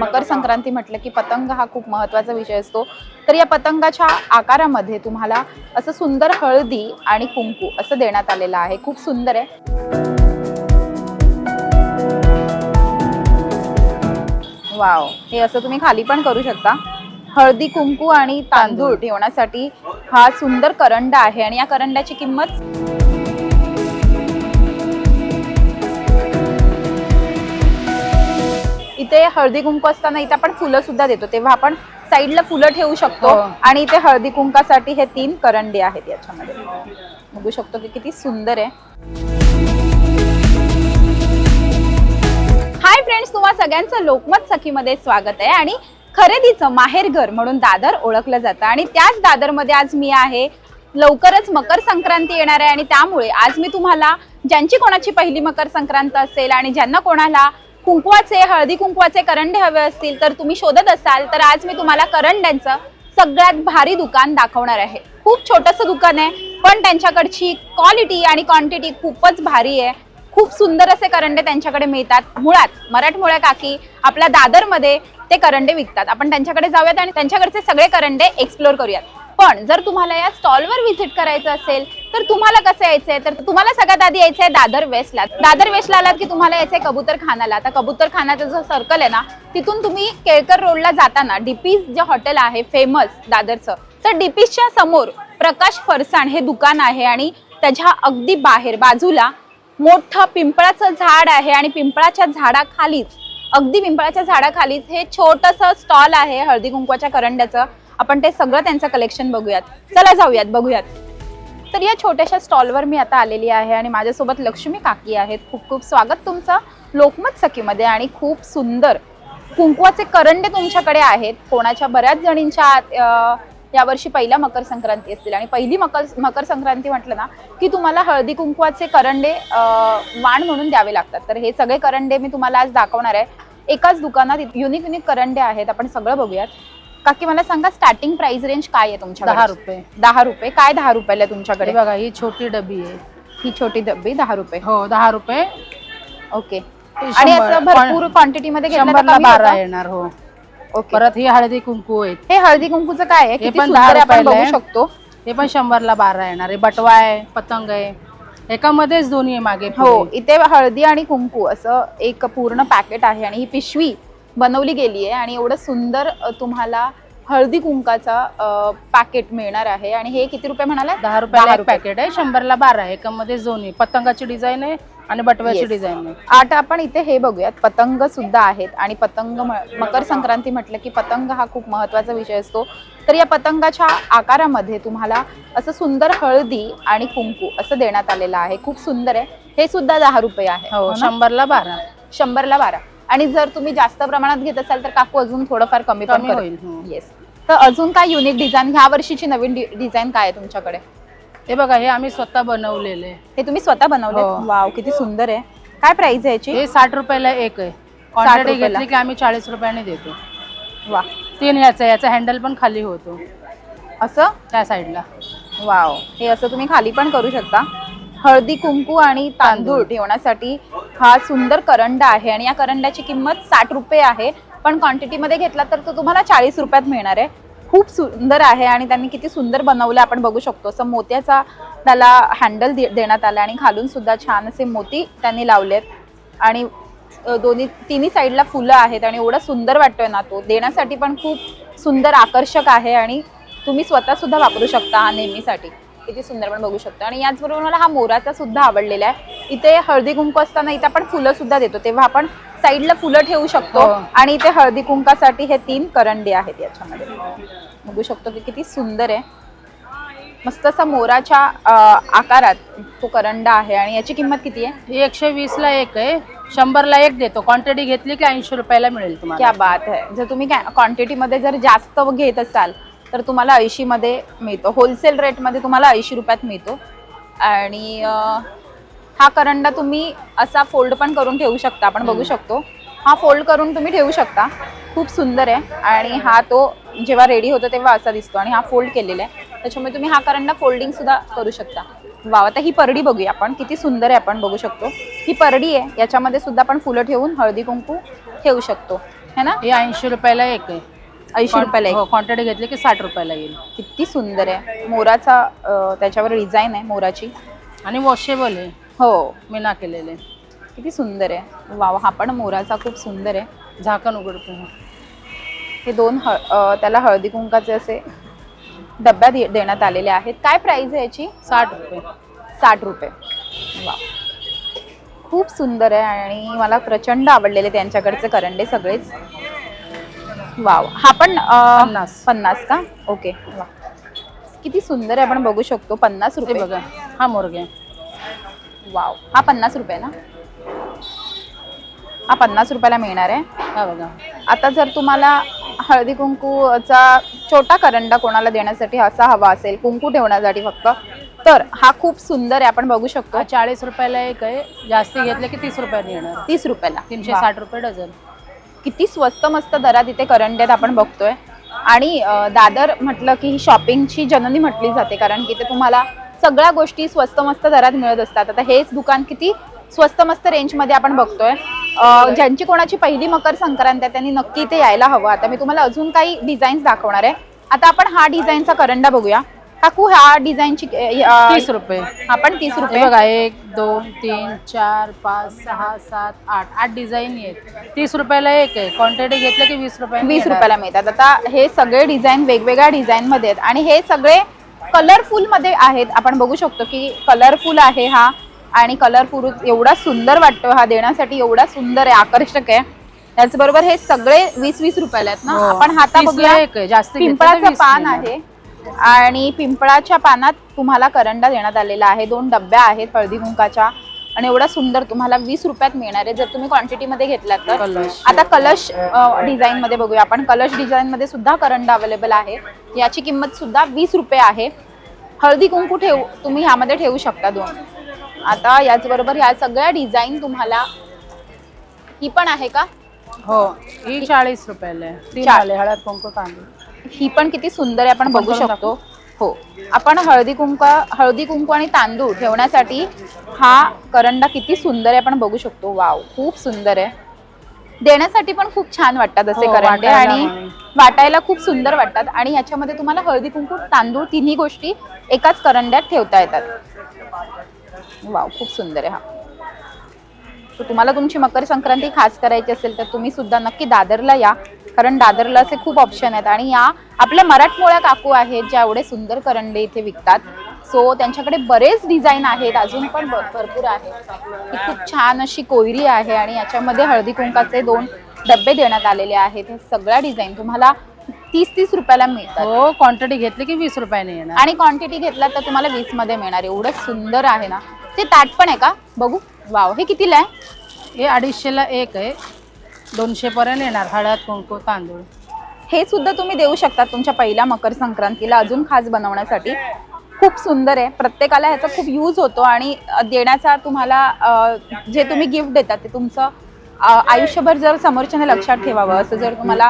मकर संक्रांती म्हटलं की पतंग हा खूप महत्त्वाचा विषय असतो. तर या पतंगाच्या आकारामध्ये तुम्हाला असं सुंदर हळदी आणि कुंकू असं देण्यात आलेलं आहे. खूप सुंदर आहे. वाव. हे असं तुम्ही खाली पण करू शकता. हळदी कुंकू आणि तांदूळ. ठेवण्यासाठी हा सुंदर करंडा आहे. आणि या करंड्याची किंमत इथे हळदी कुंकू असताना इथे आपण फुलं सुद्धा देतो. तेव्हा आपण साईडला फुलं ठेवू शकतो हो. आणि इथे हळदी कुंकासाठी हे तीन करंडे आहेत याच्यामध्ये. बघू शकतो की किती सुंदर आहे. हाय फ्रेंड्स तुम्हा सगळ्यांचं लोकमत सखीमध्ये स्वागत आहे आणि खरेदीचं माहेरघर म्हणून दादर ओळखलं जातं आणि त्याच दादरमध्ये आज मी आहे. लवकरच मकर संक्रांती येणार आहे आणि त्यामुळे आज मी तुम्हाला ज्यांची कोणाची पहिली मकर संक्रांत असेल आणि ज्यांना कोणाला कुंकवाचे हळदी कुंकवाचे करंडे हवे असतील तर तुम्ही शोधत असाल तर आज मी तुम्हाला करंड्यांचं सगळ्यात भारी दुकान दाखवणार आहे. खूप छोटंसं दुकान आहे पण त्यांच्याकडची क्वालिटी आणि क्वांटिटी खूपच भारी आहे. खूप सुंदर असे करंडे त्यांच्याकडे मिळतात. मुळात मराठमोळ्या काकी आपल्या दादरमध्ये ते करंडे विकतात. आपण त्यांच्याकडे जाऊयात आणि त्यांच्याकडचे सगळे करंडे एक्सप्लोर करूयात. पण जर तुम्हाला या स्टॉलवर व्हिजिट करायचं असेल तर तुम्हाला कसं यायचंय? तर तुम्हाला सगळ्यात आधी यायचंय दादर वेस्टला दादर वेस्टला आलात की तुम्हाला यायचंय कबूतर खानाला. आता कबूतर खानाचं जो सर्कल आहे ना तिथून तुम्ही केळकर रोडला जाताना डीपीज जे हॉटेल आहे फेमस दादरचं तर डीपीजच्या समोर प्रकाश फरसाण हे दुकान आहे आणि त्याच्या अगदी बाहेर बाजूला मोठं पिंपळाचं झाड आहे आणि पिंपळाच्या झाडाखालीच अगदी पिंपळाच्या झाडाखालीच हे छोटंसं स्टॉल आहे हळदी कुंकवाच्या करंड्याचं. आपण ते सगळं त्यांचं कलेक्शन बघूयात. चला जाऊयात बघूयात. तर या छोट्याशा स्टॉलवर मी आता आलेली आहे आणि माझ्यासोबत लक्ष्मी काकी आहेत. खूप खूप स्वागत तुमचं लोकमत सखीमध्ये आणि खूप सुंदर कुंकवाचे करंडे तुमच्याकडे आहेत. कोणाच्या बऱ्याच जणींच्या यावर्षी पहिला मकर संक्रांती असतील. आणि पहिली मकर मकर संक्रांती म्हटलं ना की तुम्हाला हळदी कुंकवाचे करंडे वाण म्हणून द्यावे लागतात. तर हे सगळे करंडे मी तुम्हाला आज दाखवणार आहे. एकाच दुकानात युनिक युनिक करंडे आहेत. आपण सगळं बघूयात. काकी मला सांगा स्टार्टिंग प्राइस रेंज काय आहे तुमच्या दहा रुपये. दहा रुपये. काय दहा रुपयाला आहे हे तुमच्याकडे बघा ही छोटी डबी आहे. ही छोटी डब्बी दहा रुपये. हो दहा रुपये. ओके. आणि शंभर- असं भरपूर क्वांटिटी मध्ये घेतलं तर शंभरला कमी बारा होतं? येणार हो. ओके. परत ही हळदी कुंकू आहेत. हे हळदी कुंकूचं काय आहे? किती पण सुंदर दहा आहे आपण रुपयाला बघू आहे. शकतो. हे पण शंभरला बारा येणार आहे. बटवा आहे पतंग आहे. एकामध्येच दोन्ही आहे मागे हो पुढे. इथे हळदी आणि कुंकू असं एक पूर्ण पॅकेट आहे आणि ही पिशवी बनवली गेली आहे आणि एवढं सुंदर तुम्हाला हळदी कुंकाचा पॅकेट मिळणार आहे. आणि हे किती रुपये म्हणाला? दहा रुपयाला एक रुपये. पॅकेट आहे. शंभरला बारा आहे. एकामध्येच दोन्ही पतंगाची डिझाईन आहे आणि बटव्याची. डिझाईन आहे. आता आपण इथे हे बघूयात. पतंग सुद्धा आहेत आणि पतंग मकर संक्रांती म्हटलं की पतंग हा खूप महत्त्वाचा विषय असतो. तर या पतंगाच्या आकारामध्ये तुम्हाला असं सुंदर हळदी आणि कुंकू असं देण्यात आलेलं आहे. खूप सुंदर आहे. हे सुद्धा दहा रुपये आहे. हो हो? शंभरला बारा. शंभरला बारा. आणि जर तुम्ही जास्त प्रमाणात घेत असाल तर काकू अजून थोडंफार कमी पण कमी होईल हो. येस तर अजून काय युनिक डिझाईन ह्या वर्षीची नवीन डिझाईन काय आहे तुमच्याकडे? हे बघा हे आम्ही स्वतः बनवलेले. हे तुम्ही स्वतः बनवले हो. वाव किती सुंदर आहे. काय प्राइस आहे याची? हे साठ रुपयाला एक आहे. क्वांटिटी रुपयाला. घेतली की आम्ही चाळीस रुपयाने देतो. वा तीन ह्याचा याचा हँडल पण खाली होतो. असं? त्या साईडला वाव हे असं तुम्ही खाली पण करू शकता. हळदी कुंकू आणि तांदूळ. ठेवण्यासाठी हा सुंदर करंडा आहे आणि या करंड्याची किंमत साठ रुपये आहे. पण क्वांटिटीमध्ये घेतला तर तो तुम्हाला चाळीस रुपयात मिळणार आहे. खूप सुंदर आहे आणि त्यांनी किती सुंदर बनवलं आपण बघू शकतो. असं मोत्याचा त्याला हँडल देण्यात आला आणि खालून सुद्धा छान असे मोती त्यांनी लावलेत. आणि दोन्ही तिन्ही साईडला फुलं आहेत आणि एवढा सुंदर वाटतोय ना तो. देण्यासाठी पण खूप सुंदर आकर्षक आहे आणि तुम्ही स्वतः सुद्धा वापरू शकता हा नेहमीसाठी. किती सुंदर पण बघू शकता. आणि याचबरोबर मला हा मोराचा सुद्धा आवडलेला आहे. इथे हळदी कुंकू असताना इथे आपण फुलं सुद्धा देतो. तेव्हा आपण साईडला फुलं ठेवू शकतो हो. आणि इथे हळदी कुंकासाठी हे तीन करंडे आहेत याच्यामध्ये. बघू शकतो की किती सुंदर आहे. मस्त असा मोराच्या आकारात तो करंडा आहे. आणि याची किंमत किती आहे? ही एकशे वीस ला एक आहे. शंभरला एक देतो. क्वांटिटी घेतली की ऐंशी रुपयाला मिळेल तुम्हाला. क्या बात आहे. जर तुम्ही क्वांटिटीमध्ये जर जास्त घेत असाल तर तुम्हाला ऐंशीमध्ये मिळतो. होलसेल रेटमध्ये तुम्हाला ऐंशी रुपयात मिळतो. आणि हा करंडा तुम्ही असा फोल्ड पण करून ठेवू शकता. आपण बघू. शकतो. हा फोल्ड करून तुम्ही ठेवू शकता. खूप सुंदर आहे. आणि हा तो जेव्हा रेडी होतो तेव्हा असा दिसतो. आणि हा फोल्ड केलेला आहे. त्याच्यामुळे तुम्ही हा करंडा फोल्डिंग सुद्धा करू शकता. वाव आता ही परडी बघूया आपण. किती सुंदर आहे आपण बघू शकतो. ही परडी आहे. याच्यामध्ये सुद्धा आपण फुलं ठेवून हळदी कुंकू ठेवू शकतो. है ना? हे ऐंशी रुपयाला एक आहे. ऐंशी रुपयाला एक. हो क्वांटिटी घेतली की साठ रुपयाला येईल. किती सुंदर आहे. मोराचा अं, त्याच्यावर डिझाईन आहे मोराची. आणि वॉशेबल आहे. हो. मी ना केलेले. किती सुंदर आहे. वाव हा पण मोराचा खूप सुंदर आहे. झाकण उघडतो हे दोन हळ अं, त्याला हळदी कुंकाचे असे डब्या दे- देण्यात आलेले आहेत. काय प्राइस आहे याची? साठ रुपये. साठ रुपये. वा खूप सुंदर आहे आणि मला प्रचंड आवडलेले त्यांच्याकडचे करंडे सगळेच. वाव. हा पण पन्नास. पन्नास का? ओके. वा. किती सुंदर आहे आपण बघू शकतो. पन्नास रुपये. बघा. हा मोरगे. वाव. हा पन्नास रुपये ना? हा पन्नास रुपयाला मिळणार आहे. हा बघा. आता जर तुम्हाला हळदी कुंकूचा छोटा करंडा कोणाला देण्यासाठी असा हवा असेल कुंकू ठेवण्यासाठी फक्त तर हा खूप सुंदर आहे. आपण बघू शकतो. चाळीस रुपयाला एक आहे. जास्ती घेतले की तीस रुपयाने येणार तीस रुपयाला. तीनशे. साठ रुपये डझन. किती स्वस्त मस्त दरात इथे करंड्यात आपण बघतोय. आणि दादर म्हटलं की ही शॉपिंगची जननी म्हटली जाते कारण की ते तुम्हाला सगळ्या गोष्टी स्वस्त मस्त दरात मिळत असतात. आता हेच दुकान किती स्वस्त मस्त रेंजमध्ये आपण बघतोय. ज्यांची कोणाची पहिली मकर संक्रांत आहे त्यांनी नक्की इथे यायला हवं. आता मी तुम्हाला अजून काही डिझाईन्स दाखवणार आहे. आता आपण हा डिझाईनचा करंडा बघूया. काकू ह्या डिझाईनची तीस रुपये. आपण तीस हे रुपये. बघा एक दोन तीन चार पाच सहा सात आठ आठ डिझाईन आहेत. तीस रुपयाला एक आहे. क्वांटिटी घेतलं की वीस रुपये वीस रुपयाला मिळतात. आता हे सगळे डिझाईन वेगवेगळ्या डिझाईन मध्ये आहेत आणि हे सगळे कलरफुलमध्ये आहेत. आपण बघू शकतो की कलरफुल आहे हा आणि कलरफुल एवढा सुंदर वाटतो हा देण्यासाठी एवढा सुंदर आहे आकर्षक आहे. त्याचबरोबर हे सगळे वीस वीस रुपयाला आहेत ना. आपण हाता बघूया. हो. एक आहे जास्त पिंपळाचं पान आहे. आणि पिंपळाच्या पानात तुम्हाला करंडा देण्यात आलेला आहे. दोन डब्या आहेत हळदी कुंकाच्या आणि एवढा सुंदर तुम्हाला वीस रुपयात मिळणार आहे. जर तुम्ही क्वांटिटी मध्ये घेतलात तर. कलश. आता कलश डिझाईन मध्ये बघूया आपण. कलश डिझाईन मध्ये सुद्धा करंडा अवेलेबल आहे. याची किंमत सुद्धा वीस रुपये आहे. हळदी कुंकू ठेवू तुम्ही ह्यामध्ये ठेवू शकता दोन. आता याचबरोबर ह्या सगळ्या डिझाईन तुम्हाला ही पण आहे का? हो ही चाळीस रुपयाला हळद कुंकू तांदूळ. ही पण किती सुंदर आहे आपण बघू शकतो. हो. आपण हळदी कुंकू हळदी कुंकू आणि तांदूळ ठेवण्यासाठी हा करंडा किती सुंदर आहे आपण बघू शकतो. वाव खूप सुंदर आहे. देण्यासाठी पण खूप छान वाटतात असे हो, करंडे आणि वाटायला खूप सुंदर वाटतात. आणि ह्याच्यामध्ये तुम्हाला हळदी कुंकू तांदूळ तिन्ही गोष्टी एकाच करंड्यात ठेवता येतात. वाव खूप सुंदर आहे हा. तुम्हाला तुमची मकर संक्रांती खास करायची असेल तर तुम्ही सुद्धा नक्की दादरला या. कारण दादरला असे खूप ऑप्शन आहेत. आणि या आपल्या मराठमोळ्या काकू आहेत ज्या एवढे सुंदर करंडे इथे विकतात. सो त्यांच्याकडे बरेच डिझाईन आहेत अजून पण भरपूर आहेत. ही खूप छान अशी कोयरी आहे आणि याच्यामध्ये हळदी कुंकाचे दोन डबे देण्यात आलेले आहेत. हे सगळ्या डिझाईन तुम्हाला तीस तीस रुपयाला मिळतात. हो क्वांटिटी घेतली की वीस रुपयाने येणार. आणि क्वांटिटी घेतला तर तुम्हाला वीसमध्ये मिळणार. एवढं सुंदर आहे ना. ते ताट पण आहे का? बघू. वाव हे कितीला आहे? हे अडीचशेला एक आहे. दोनशे पर्यंत येणार हळद कुंकू तांदूळ. हे सुद्धा तुम्ही देऊ शकता तुमच्या पहिल्या मकर संक्रांतीला अजून खास बनवण्यासाठी. खूप सुंदर आहे. प्रत्येकाला ह्याचा खूप यूज होतो आणि देण्याचा तुम्हाला जे तुम्ही गिफ्ट देतात ते तुमचं आयुष्यभर जर समोरच्याने लक्षात ठेवावं असं जर तुम्हाला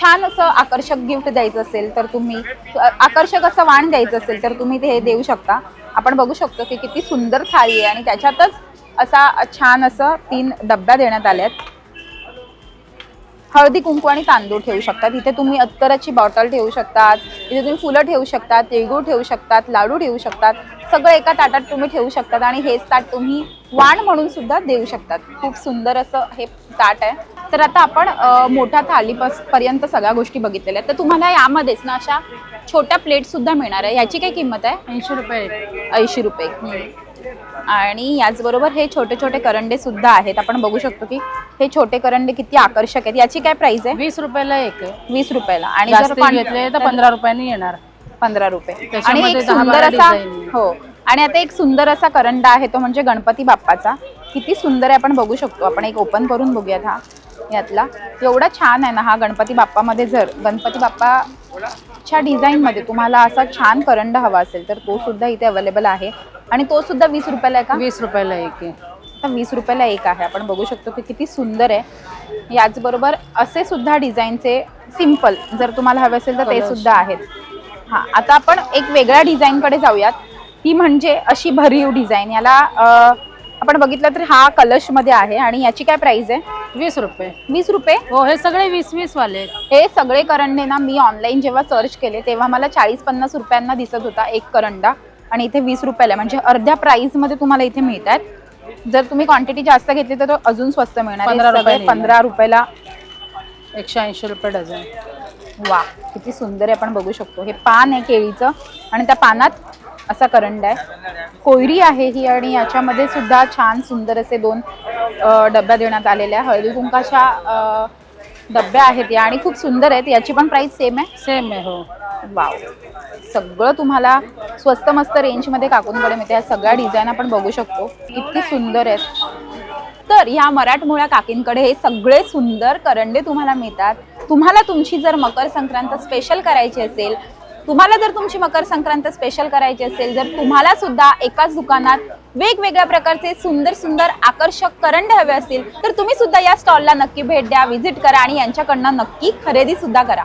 छान असं आकर्षक गिफ्ट द्यायचं असेल तर तुम्ही आकर्षक असं वाण द्यायचं असेल तर तुम्ही ते हे देऊ शकता. आपण बघू शकतो की किती सुंदर थाळी आहे आणि त्याच्यातच असा छान असं तीन डब्या देण्यात आल्यात. हळदी कुंकू आणि तांदूळ ठेवू शकतात. इथे तुम्ही अत्तराची बॉटल ठेवू शकतात इथे तुम्ही फुलं ठेवू शकतात तिळगुळ ठेवू शकतात लाडू ठेवू शकतात. सगळं एका ताटात तुम्ही ठेवू शकतात आणि हेच ताट तुम्ही वाण म्हणून सुद्धा देऊ शकतात. खूप सुंदर असं हे ताट आहे. तर आता आपण मोठ्या थालीपास पर्यंत सगळ्या गोष्टी बघितलेल्या आहेत. तर तुम्हाला यामध्येच ना अशा छोट्या प्लेट सुद्धा मिळणार आहे. याची काय किंमत आहे? ऐंशी रुपये. ऐंशी रुपये. आणि याचबरोबर हे छोटे छोटे करंडे सुद्धा आहेत. आपण बघू शकतो की हे छोटे करंडे किती आकर्षक आहेत. याची काय प्राइस आहे? वीस रुपयाला एक आहे. वीस रुपयाला. आणि जर जास्ती घेतले तर पंधरा रुपयाने येणार. पंधरा रुपये. आणि त्याच्यामध्ये एक दहा सुंदर बारा असा design आहे. हो. आणि आता एक सुंदर असा करंडा आहे तो म्हणजे गणपती बाप्पाचा. किती सुंदर आहे आपण बघू शकतो. आपण एक ओपन करून बघूयात हा. यातला. एवढा छान आहे ना हा गणपती बाप्पामध्ये जर गणपती बाप्पाच्या डिझाईन मध्ये तुम्हाला असा छान करंडा हवा असेल तर तो सुद्धा इथे अवेलेबल आहे. आणि तो सुद्धा वीस रुपयाला आहे का? वीस रुपयाला एक आहे. आता वीस रुपयाला एक आहे. आपण बघू शकतो की किती सुंदर आहे. याचबरोबर असे सुद्धा डिझाईनचे सिंपल जर तुम्हाला हवे असेल तर ते. सुद्धा आहेत. हां आता आपण एक वेगळ्या डिझाईनकडे जाऊयात. ती म्हणजे अशी भरीव डिझाईन. याला आपण बघितलं तर हा कलशमध्ये आहे आणि याची काय प्राइस आहे? वीस रुपये. वीस रुपये? हो हे सगळे वीस वीस वाले आहेत. हे सगळे करंडे ना मी ऑनलाईन जेव्हा सर्च केले तेव्हा मला चाळीस पन्नास रुपयांना दिसत होता एक करंडा. आणि इथे वीस रुपयाला आहे. म्हणजे अर्ध्या प्राइसमध्ये तुम्हाला इथे मिळतात जर तुम्ही क्वांटिटी जास्त घेतली तर तो अजून स्वस्त मिळणार पंधरा रुपयाने. पंधरा रुपयाला एकशे ऐंशी रुपये डझन. वा किती सुंदर आहे आपण बघू शकतो. हे पान आहे केळीचं आणि त्या पानात असा करंड आहे. कोयरी आहे ही आणि याच्यामध्ये सुद्धा छान सुंदर असे दोन डब्या देण्यात आलेल्या हळदी कुंकाच्या डब्या आहेत या आणि खूप सुंदर आहेत. याची पण प्राइस सेम आहे? सेम आहे हो. वाव. सगळं तुम्हाला स्वस्त मस्त रेंजमध्ये काकूंकडे मिळते. या सगळ्या डिझाईन आपण बघू शकतो. इतकी सुंदर आहेत. तर ह्या मराठमोळ्या काकींकडे हे सगळे सुंदर करंडे तुम्हाला मिळतात. तुम्हाला तुमची जर मकर संक्रांत स्पेशल करायची असेल तुम्हाला जर तुमची मकर संक्रांत स्पेशल करायची असेल जर तुम्हाला सुद्धा एकाच दुकानात वेगवेगळ्या प्रकारचे सुंदर सुंदर आकर्षक करंडे हवे असतील तर तुम्ही सुद्धा या स्टॉलला नक्की भेट द्या व्हिजिट करा आणि यांच्याकडनं नक्की खरेदी सुद्धा करा.